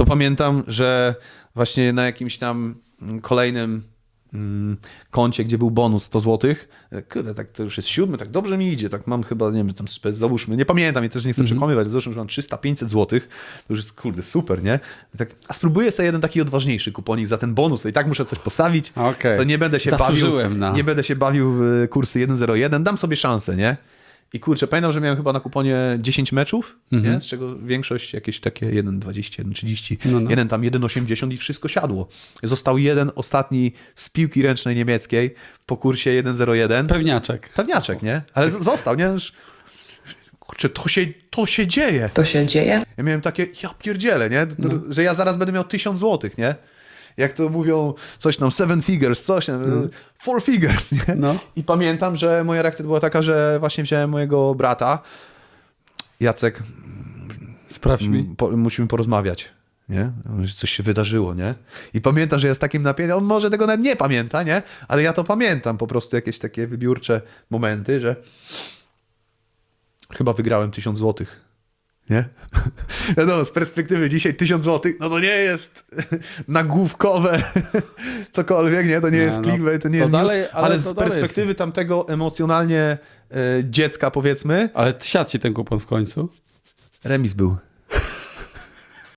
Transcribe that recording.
to pamiętam, że właśnie na jakimś tam mm, kolejnym mm, koncie, gdzie był bonus 100 zł, kurde, tak to już jest siódmy, tak dobrze mi idzie, tak mam chyba, nie wiem, tam załóżmy, nie pamiętam, i też nie chcę przekonywać, załóżmy, że mam 300-500 zł, to już jest, kurde, super, nie? Tak, a spróbuję sobie jeden taki odważniejszy kuponik za ten bonus, to i tak muszę coś postawić, Okej. to nie będę się bawił, Zasłużyłem na- nie będę się bawił w kursy 1.01, dam sobie szansę, nie? I kurczę, pamiętam, że miałem chyba na kuponie 10 meczów, nie? z czego większość jakieś takie 1,20, 1,30, No, no. jeden tam 1,80 i wszystko siadło. Został jeden ostatni z piłki ręcznej niemieckiej po kursie 1,01. Pewniaczek. Pewniaczek, nie? Ale z- został, nie? Kurczę, to się, to się dzieje. To się dzieje? Ja miałem takie, ja pierdzielę, nie? No. Że ja zaraz będę miał tysiąc złotych, nie? Jak to mówią, coś tam, seven figures, coś tam, four figures, nie? No. I pamiętam, że moja reakcja była taka, że właśnie wziąłem mojego brata, Jacek, Sprawdź mi. m, po, musimy porozmawiać, nie? Coś się wydarzyło, nie? I pamiętam, że jest takim napięciem, on może tego nawet nie pamięta, nie? Ale ja to pamiętam, po prostu jakieś takie wybiórcze momenty, że chyba wygrałem tysiąc złotych. Nie? Wiadomo, z perspektywy dzisiaj tysiąc złotych, no to nie jest nagłówkowe cokolwiek, nie? To nie Nie, jest no, clickbait, to nie to jest dalej- news, ale ale, z perspektywy tamtego emocjonalnie e, dziecka, powiedzmy, Ale siadł ci ten kupon w końcu. remis był.